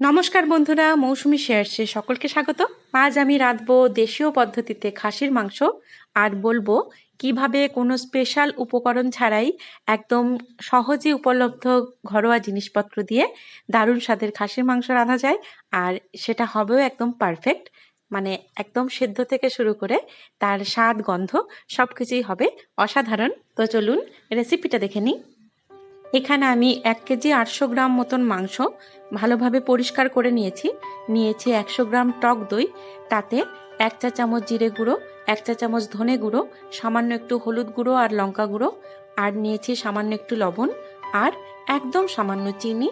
নমস্কার বন্ধুরা, মৌসুমি শেয়ারসে সকলকে স্বাগত। আজ আমি রাঁধবো দেশীয় পদ্ধতিতে খাসির মাংস আর বলব কীভাবে কোনো স্পেশাল উপকরণ ছাড়াই একদম সহজে উপলব্ধ ঘরোয়া জিনিসপত্র দিয়ে দারুণ স্বাদের খাসির মাংস রাঁধা যায়, আর সেটা হবেও একদম পারফেক্ট। মানে একদম সেদ্ধ থেকে শুরু করে তার স্বাদ, গন্ধ সব কিছুই হবে অসাধারণ। তো চলুন রেসিপিটা দেখে নিই। এখানে আমি এক কেজি আটশো গ্রাম মতন মাংস ভালোভাবে পরিষ্কার করে নিয়েছি। নিয়েছি একশো গ্রাম টক দই, তাতে এক চা চামচ জিরে গুঁড়ো, এক চা চামচ ধনে গুঁড়ো, সামান্য একটু হলুদ গুঁড়ো আর লঙ্কা গুঁড়ো, আর নিয়েছি সামান্য একটু লবণ আর একদম সামান্য চিনি।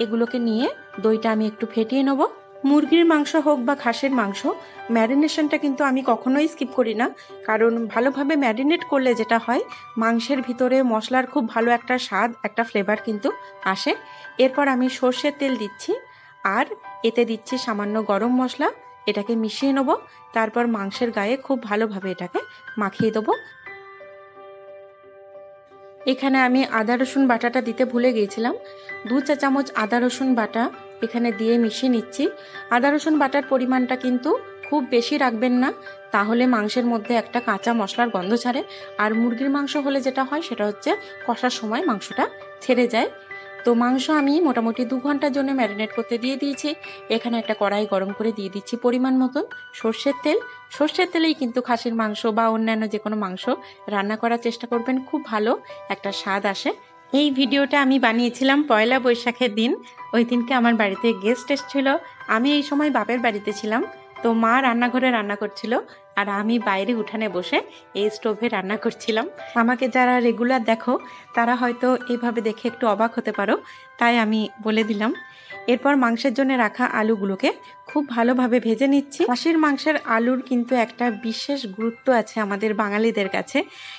এগুলোকে নিয়ে দইটা আমি একটু ফেটিয়ে নেব। মুরগির মাংস হোক বা খাসির মাংস, ম্যারিনেশনটা কিন্তু আমি কখনোই স্কিপ করি না। কারণ ভালোভাবে ম্যারিনেট করলে যেটা হয়, মাংসের ভিতরে মশলার খুব ভালো একটা স্বাদ, একটা ফ্লেভার কিন্তু আসে। এরপর আমি সর্ষের তেল দিচ্ছি আর এতে দিচ্ছি সামান্য গরম মশলা। এটাকে মিশিয়ে নেব। তারপর মাংসের গায়ে খুব ভালোভাবে এটাকে মাখিয়ে দেবো। এখানে আমি আদা, রসুন বাটাটা দিতে ভুলে গিয়েছিলাম। দু চা চামচ আদা, রসুন বাটা এখানে দিয়ে মিশিয়ে নিচ্ছি। আদা, রসুন বাটার পরিমাণটা কিন্তু খুব বেশি রাখবেন না, তাহলে মাংসের মধ্যে একটা কাঁচা মশলার গন্ধ ছাড়ে। আর মুরগির মাংস হলে যেটা হয়, সেটা হচ্ছে কষার সময় মাংসটা ছেড়ে যায়। তো মাংস আমি মোটামুটি দু ঘণ্টার জন্য ম্যারিনেট করতে দিয়ে দিয়েছি। এখানে একটা কড়াই গরম করে দিয়ে দিচ্ছি পরিমাণ মতন। সর্ষের তেল। সর্ষের তেলেই কিন্তু খাসির মাংস বা অন্যান্য যে কোনো মাংস রান্না করার চেষ্টা করবেন, খুব ভালো একটা স্বাদ আসে। এই ভিডিওটা আমি বানিয়েছিলাম পয়লা বৈশাখের দিন। ওই দিনকে আমার বাড়িতে গেস্ট এসেছিল। আমি এই সময় বাপের বাড়িতে ছিলাম। তো মা রান্নাঘরে রান্না করছিল। আর আমি বাইরে উঠানে বসে এই স্টোভে রান্না করছিলাম। আমাকে যারা রেগুলার দেখো, তারা হয়তো এইভাবে দেখে একটু অবাক হতে পারো, তাই আমি বলে দিলাম। এরপর মাংসের জন্য রাখা আলুগুলোকে খুব ভালোভাবে ভেজে নিচ্ছি। খাসির মাংসের আলুর কিন্তু একটা বিশেষ গুরুত্ব আছে আমাদের বাঙালিদের কাছে,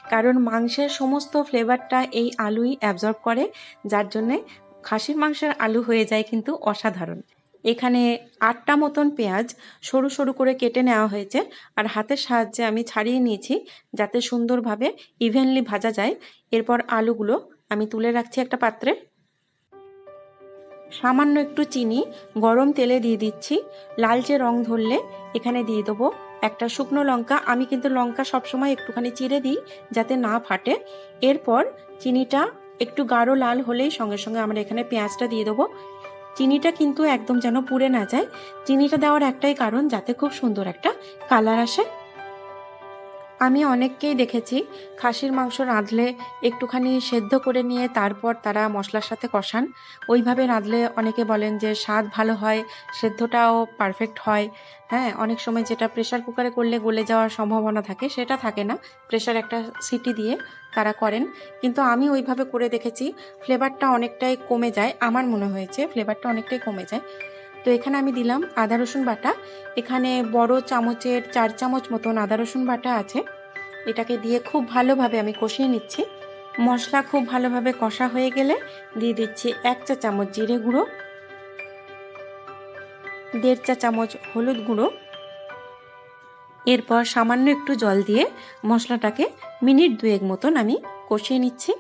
কারণ মাংসের সমস্ত ফ্লেভারটা এই আলুই অ্যাবজর্ব করে, যার জন্যে খাসির মাংসের আলু হয়ে যায় কিন্তু অসাধারণ। এখানে আটটা মতন পেঁয়াজ সরু সরু করে কেটে নেওয়া হয়েছে আর হাতের সাহায্যে আমি ছাড়িয়ে নিয়েছি যাতে সুন্দরভাবে ইভেনলি ভাজা যায়। এরপর আলুগুলো আমি তুলে রাখছি একটা পাত্রে। সামান্য একটু চিনি, গরম তেলে দিয়ে দিচ্ছি। লালচে রং ধরলে এখানে দিয়ে দেবো একটা শুকনো লঙ্কা। আমি কিন্তু লঙ্কা সবসময় একটুখানি চিড়ে দিই যাতে না ফাটে। এরপর চিনিটা একটু গাঢ় লাল হলেই সঙ্গে সঙ্গে আমরা এখানে পেঁয়াজটা দিয়ে দেবো। চিনিটা কিন্তু একদম যেন পুড়ে না যায়। চিনিটা দেওয়ার একটাই কারণ, যাতে খুব সুন্দর একটা কালার আসে। আমি অনেককেই দেখেছি। খাসির মাংস রাঁধলে একটুখানি সেদ্ধ করে নিয়ে তারপর তারা মশলার সাথে কষান। ওইভাবে রাঁধলে অনেকে বলেন যে স্বাদ ভালো হয়, সেদ্ধটাও পারফেক্ট হয়। হ্যাঁ অনেক সময় যেটা প্রেশার কুকারে করলে গলে যাওয়ার সম্ভাবনা থাকে, সেটা থাকে না। প্রেশার একটা সিটি দিয়ে তারা করেন। কিন্তু আমি ওইভাবে করে দেখেছি ফ্লেভারটা অনেকটাই কমে যায়। আমার মনে হয়েছে ফ্লেভারটা অনেকটাই কমে যায়। তো এখানে আমি দিলাম আদা, রসুন বাটা। এখানে বড় চামচের চার চামচ মতন আদা, রসুন বাটা আছে। এটাকে দিয়ে খুব ভালোভাবে আমি কষিয়ে নিচ্ছি। মশলা খুব ভালোভাবে কষা হয়ে গেলে দিয়ে দিচ্ছি এক চা চামচ জিরে গুঁড়ো, দেড় চা চামচ হলুদ গুঁড়ো। এরপর সামান্য একটু জল দিয়ে মশলাটাকে মিনিট দুয়েক মতন আমি কষিয়ে নিচ্ছি।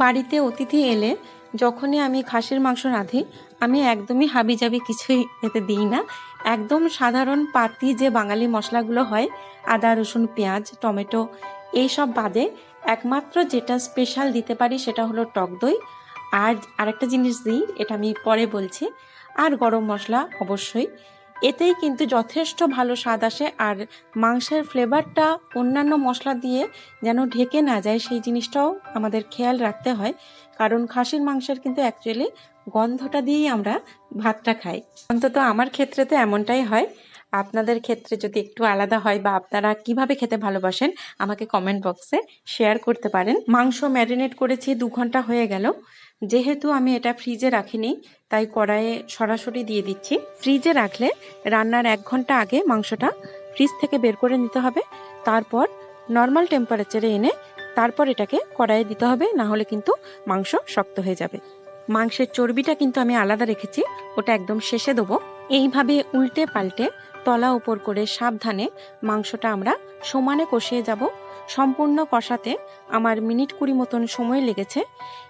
বাড়িতে অতিথি এলে যখনই আমি খাসির মাংস রাঁধি, আমি একদমই হাবিজাবি কিছুই এতে দিই না। একদম সাধারণ পাতি যে বাঙালি মশলাগুলো হয়, আদা, রসুন, পেঁয়াজ, টমেটো এই সব বাদে একমাত্র যেটা স্পেশাল দিতে পারি সেটা হলো টক দই। আর আরেকটা জিনিস দিই, এটা আমি পরে বলছি। আর গরম মশলা অবশ্যই। এতেই কিন্তু যথেষ্ট ভালো স্বাদ আসে আর মাংসের ফ্লেভারটা অন্যান্য মশলা দিয়ে যেন ঢেকে না যায়, সেই জিনিসটাও আমাদের খেয়াল রাখতে হয়। কারণ খাসির মাংসের কিন্তু অ্যাকচুয়ালি গন্ধটা দিয়েই আমরা ভাতটা খাই। অন্তত আমার ক্ষেত্রে তো এমনটাই হয়। আপনাদের ক্ষেত্রে যদি একটু আলাদা হয় বা আপনারা কীভাবে খেতে ভালোবাসেন, আমাকে কমেন্ট বক্সে শেয়ার করতে পারেন। মাংস ম্যারিনেট করেছি, দু ঘণ্টা হয়ে গেল। যেহেতু আমি এটা ফ্রিজে রাখিনি, তাই কড়াইয়ে সরাসরি দিয়ে দিচ্ছি। ফ্রিজে রাখলে রান্নার এক ঘণ্টা আগে মাংসটা ফ্রিজ থেকে বের করে নিতে হবে। তারপর নর্মাল টেম্পারেচারে এনে তারপর এটাকে কড়াইয়ে দিতে হবে, না হলে কিন্তু মাংস শক্ত হয়ে যাবে। মাংসের চর্বিটা কিন্তু আমি আলাদা রেখেছি, ওটা একদম শেষে দেবো। এইভাবে উল্টে পাল্টে তলা উপর করে সাবধানে মাংসটা আমরা সমানে কষিয়ে যাব। সম্পূর্ণ কষাতে আমার মিনিট কুড়ি মতন সময় লেগেছে।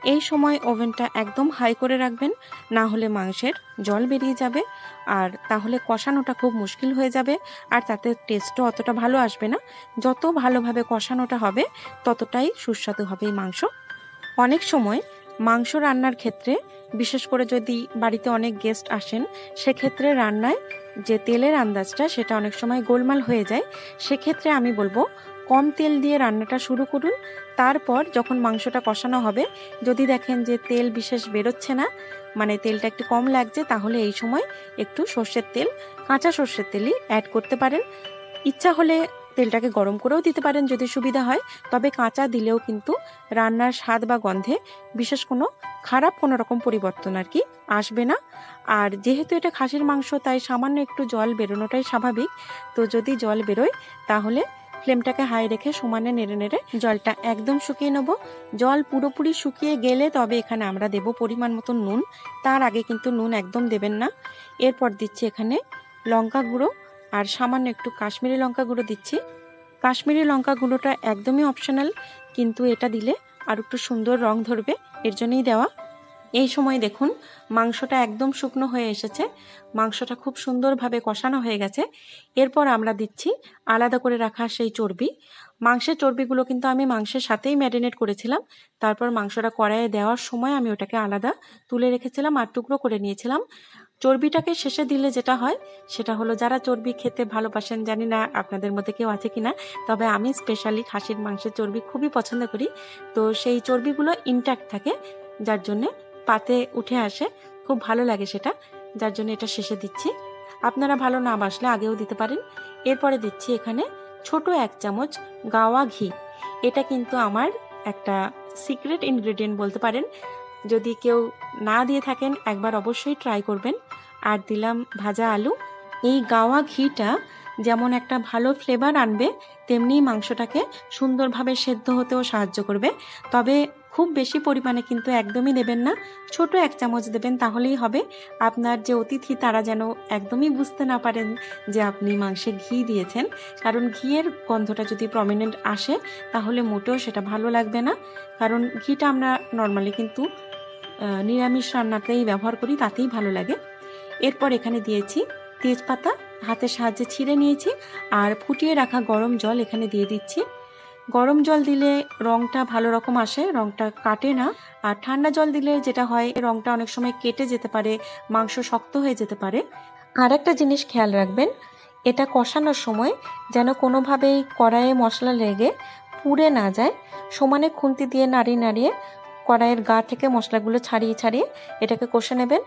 এই সময় ওভেনটা একদম হাই করে রাখবেন, না হলে মাংসের জল বেরিয়ে যাবে। আর তাহলে কষানোটা খুব মুশকিল হয়ে যাবে আর তাতে টেস্টও অতটা ভালো আসবে না। যত ভালোভাবে কষানোটা হবে, ততটাই সুস্বাদু হবে এই মাংস। অনেক সময় মাংস রান্নার ক্ষেত্রে, বিশেষ করে যদি বাড়িতে অনেক গেস্ট আসেন, সেক্ষেত্রে রান্নায় যে তেলের আন্দাজটা সেটা অনেক সময় গোলমাল হয়ে যায়। সেক্ষেত্রে আমি বলব, কম তেল দিয়ে রান্নাটা শুরু করুন। তারপর যখন মাংসটা কষানো হবে, যদি দেখেন যে তেল বিশেষ বেরোচ্ছে না মানে তেলটা একটু কম লাগছে, তাহলে এই সময় একটু সর্ষের তেল, কাঁচা সর্ষের তেলই অ্যাড করতে পারেন। ইচ্ছা হলে তেলটাকে গরম করেও দিতে পারেন যদি সুবিধা হয়। তবে কাঁচা দিলেও কিন্তু রান্নার স্বাদ বা গন্ধে বিশেষ কোনো খারাপ কোনো রকম পরিবর্তন আর কি আসবে না। আর যেহেতু এটা খাসির মাংস, তাই সামান্য একটু জল বেরোনোটাই স্বাভাবিক। তো যদি জল বেরোয়, তাহলে ফ্লেমটাকে হাই রেখে সমানে নেড়ে নেড়ে জলটা একদম শুকিয়ে নেব। জল পুরোপুরি শুকিয়ে গেলে তবে এখানে আমরা দেব পরিমাণ মতো নুন। তার আগে কিন্তু নুন একদম দেবেন না। এরপর দিচ্ছি এখানে লঙ্কা গুঁড়ো। আর সামান্য একটু কাশ্মীরি লঙ্কা গুঁড়ো দিচ্ছি। কাশ্মীরি লঙ্কা গুঁড়োটা একদমই অপশনাল কিন্তু এটা দিলে আর একটু সুন্দর রং ধরবে, এর জন্যই দেওয়া। এই সময় দেখুন, মাংসটা একদম শুকনো হয়ে এসেছে। মাংসটা খুব সুন্দরভাবে কষানো হয়ে গেছে। এরপর আমরা দিচ্ছি আলাদা করে রাখা সেই চর্বি। মাংসের চর্বিগুলো কিন্তু আমি মাংসের সাথেই ম্যারিনেট করেছিলাম। তারপর মাংসটা কড়াইয়ে দেওয়ার সময় আমি ওটাকে আলাদা তুলে রেখেছিলাম আর টুকরো করে নিয়েছিলাম। চর্বিটাকে শেষে দিলে যেটা হয়, সেটা হলো যারা চর্বি খেতে ভালোবাসেন, জানি না আপনাদের মধ্যে কেউ আছে কি না তবে আমি স্পেশালি খাসির মাংসের চর্বি খুবই পছন্দ করি। তো সেই চর্বিগুলো ইনট্যাক্ট থাকে, যার জন্যে পাতে উঠে আসে, খুব ভালো লাগে সেটা, যার জন্য এটা শেষে দিচ্ছি। আপনারা ভালো না বাসলে আগেও দিতে পারেন। এরপরে দিচ্ছি এখানে ছোট এক চামচ গাওয়া ঘি। এটা কিন্তু আমার একটা সিক্রেট ইনগ্রেডিয়েন্ট বলতে পারেন। যদি কেউ না দিয়ে থাকেন, একবার অবশ্যই ট্রাই করবেন। আর দিলাম ভাজা আলু। এই গাওয়া ঘিটা যেমন একটা ভালো ফ্লেভার আনবে, তেমনি মাংসটাকে সুন্দরভাবে সেদ্ধ হতেও সাহায্য করবে। তবে খুব বেশি পরিমাণে কিন্তু একদমই দেবেন না। ছোট এক চামচ দেবেন, তাহলেই হবে। আপনার যে অতিথি, তারা যেন একদমই বুঝতে না পারেন যে আপনি মাংসে ঘি দিয়েছেন। কারণ ঘিয়ের গন্ধটা যদি প্রমিনেন্ট আসে, তাহলে মোটেও সেটা ভালো লাগবে না। কারণ ঘিটা আমরা নর্মালি কিন্তু নিরামিষ রান্নাতেই ব্যবহার করি, তাতেই ভালো লাগে। এরপর এখানে দিয়েছি তেজপাতা, হাতের সাহায্যে ছিঁড়ে নিয়েছি আর ফুটিয়ে রাখা গরম জল এখানে দিয়ে দিচ্ছি। গরম জল দিলে রংটা ভালো রকম আসে, রংটা কাটে না। আর ঠান্ডা জল দিলে যেটা হয়, রংটা অনেক সময় কেটে যেতে পারে, মাংস শক্ত হয়ে যেতে পারে। আর একটা জিনিস খেয়াল রাখবেন, এটা কষানোর সময় যেন কোনোভাবেই কড়াইয়ে মশলা লেগে পুড়ে না যায়, সমানে খুন্তি দিয়ে নাড়িয়ে নাড়িয়ে কড়াইয়ের গা থেকে মশলাগুলো ছাড়িয়ে ছাড়িয়ে এটাকে কষে নেবেন।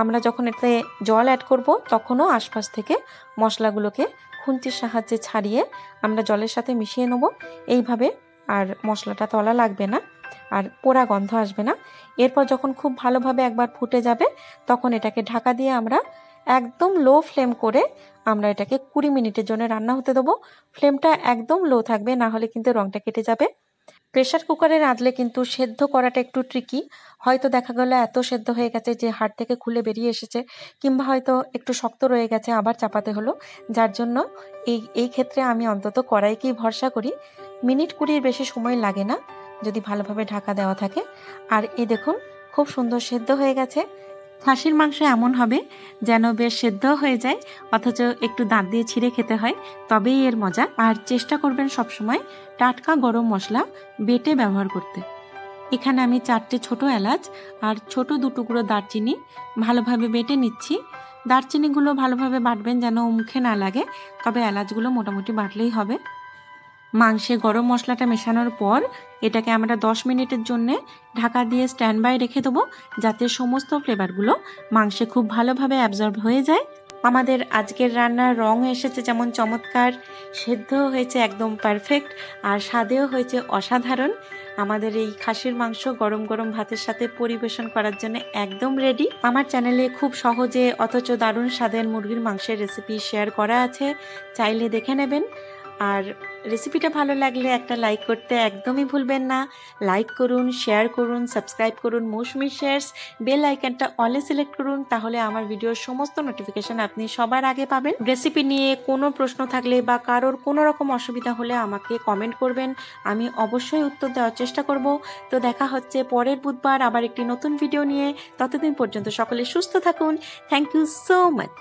আমরা যখন এতে জল অ্যাড করব, তখনও আশপাশ থেকে মশলাগুলোকে খুন্তির সাহায্যে ছাড়িয়ে আমরা জলের সাথে মিশিয়ে নেব। এইভাবে আর মশলাটা তলা লাগবে না আর পোড়া গন্ধ আসবে না। এরপর যখন খুব ভালোভাবে একবার ফুটে যাবে, তখন এটাকে ঢাকা দিয়ে আমরা একদম লো ফ্লেম করে আমরা এটাকে কুড়ি মিনিটের জন্য রান্না হতে দেবো। ফ্লেমটা একদম লো থাকবে, না হলে কিন্তু রংটা কেটে যাবে। প্রেশার কুকারে রাঁধলে কিন্তু সেদ্ধ করাটা একটু ট্রিকি হয়তো দেখা গেল এত সেদ্ধ হয়ে গেছে যে হাড় থেকে খুলে বেরিয়ে এসেছে, কিংবা হয়তো একটু শক্ত রয়ে গেছে, আবার চাপাতে হলো। যার জন্য এই এই ক্ষেত্রে আমি অন্তত কড়াইকেই ভরসা করি। মিনিট কুড়ির বেশি সময় লাগে না, যদি ভালোভাবে ঢাকা দেওয়া থাকে। আর এই দেখুন, খুব সুন্দর সেদ্ধ হয়ে গেছে। খাসির মাংস এমন হবে যেন বেশ সেদ্ধ হয়ে যায়, অথচ একটু দাঁত দিয়ে ছিঁড়ে খেতে হয়। তবেই এর মজা। আর চেষ্টা করবেন সবসময় টাটকা গরম মশলা বেটে ব্যবহার করতে। এখানে আমি চারটে ছোট এলাচ আর ছোট দুটুকরো দারচিনি ভালোভাবে বেটে নিচ্ছি। দারচিনিগুলো ভালোভাবে বাটবেন যেন মুখে না লাগে, তবে এলাচগুলো মোটামুটি বাটলেই হবে। মাংসে গরম মশলাটা মেশানোর পর এটাকে আমরা দশ মিনিটের জন্য ঢাকা দিয়ে স্ট্যান্ড বাই রেখে দেবো যাতে সমস্ত ফ্লেভারগুলো মাংসে খুব ভালোভাবে অ্যাবজর্ব হয়ে যায়। আমাদের আজকের রান্নার রং এসেছে যেমন চমৎকার সেদ্ধ হয়েছে একদম পারফেক্ট আর স্বাদেও হয়েছে অসাধারণ। আমাদের এই খাসির মাংস গরম গরম ভাতের সাথে পরিবেশন করার জন্য একদম রেডি আমার চ্যানেলে খুব সহজে অথচ দারুণ স্বাদের মুরগির মাংসের রেসিপি শেয়ার করা আছে, চাইলে দেখে নেবেন। আর রেসিপিটা ভালো লাগলে একটা লাইক করতে একদমই ভুলবেন না। লাইক করুন শেয়ার করুন সাবস্ক্রাইব করুন, মৌসুমি শেয়ার্স বেল আইকনটা অলে সিলেক্ট করুন, তাহলে আমার ভিডিওর সমস্ত নোটিফিকেশন আপনি সবার আগে পাবেন। রেসিপি নিয়ে কোনো প্রশ্ন থাকলে বা কারোর কোনো রকম অসুবিধা হলে আমাকে কমেন্ট করবেন। আমি অবশ্যই উত্তর দেওয়ার চেষ্টা করব। তো দেখা হচ্ছে পরের বুধবার আবার একটি নতুন ভিডিও নিয়ে। ততদিন পর্যন্ত সকলে সুস্থ থাকুন। Thank you so much